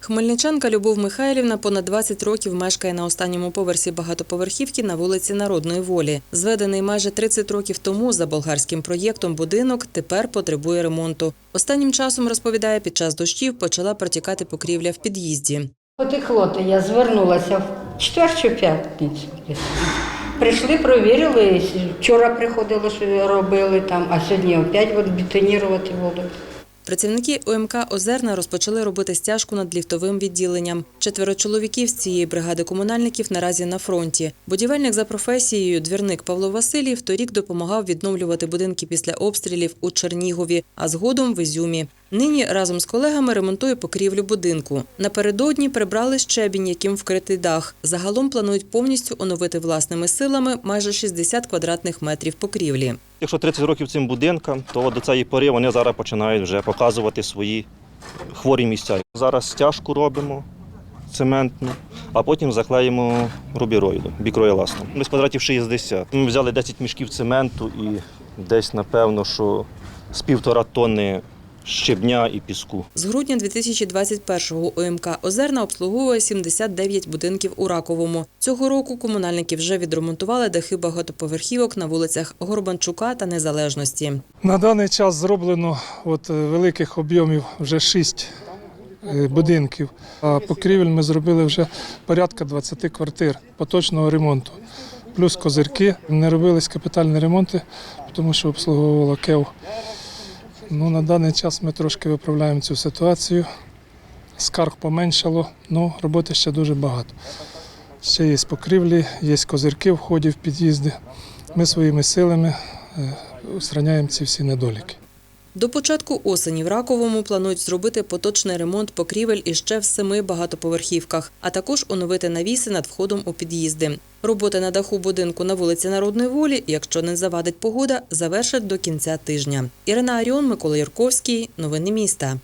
Хмельничанка Любов Михайлівна понад 20 років мешкає на останньому поверсі багатоповерхівки на вулиці Народної волі. Зведений майже 30 років тому за болгарським проєктом будинок тепер потребує ремонту. Останнім часом розповідає, під час дощів почала протікати покрівля в під'їзді. Потекло, то я звернулася в четвер п'ятницю. Прийшли, провірили. Вчора приходили, що робили там, а сьогодні опять будуть бетонувати воду. Працівники ОМК Озерна розпочали робити стяжку над ліфтовим відділенням. Четверо чоловіків з цієї бригади комунальників наразі на фронті. Будівельник за професією двірник Павло Васильєв торік допомагав відновлювати будинки після обстрілів у Чернігові, а згодом в Ізюмі. Нині разом з колегами ремонтує покрівлю будинку. Напередодні прибрали щебінь, яким вкритий дах. Загалом планують повністю оновити власними силами майже 60 квадратних метрів покрівлі. Якщо 30 років цим будинкам, то до цієї пори вони зараз починають вже показувати свої хворі місця. Зараз стяжку робимо цементну, а потім заклеїмо рубіроїдом, бікроеластом. Десь квадратів 60. Ми взяли 10 мішків цементу і десь, напевно, що з півтора тонни щебня і піску. З грудня 2021-го ОМК Озерна обслуговує 79 будинків у Раковому. Цього року комунальники вже відремонтували дахи багатоповерхівок на вулицях Горбанчука та Незалежності. На даний час зроблено от, е, великих об'ємів вже 6 будинків. А покрівель ми зробили вже порядка 20 квартир поточного ремонту. Плюс козирки. Не робились капітальні ремонти, тому що обслуговувала КЕВ. Ну, на даний час ми трошки виправляємо цю ситуацію. Скарг поменшало, але роботи ще дуже багато. Ще є покрівлі, є козирки в ході в під'їзди. Ми своїми силами е, устраняємо ці всі недоліки. До початку осені в Раковому планують зробити поточний ремонт покрівель іще в семи багатоповерхівках, а також оновити навіси над входом у під'їзди. Роботи на даху будинку на вулиці Народної волі, якщо не завадить погода, завершать до кінця тижня. Ірина Аріон, Микола Юрковський. Новини міста.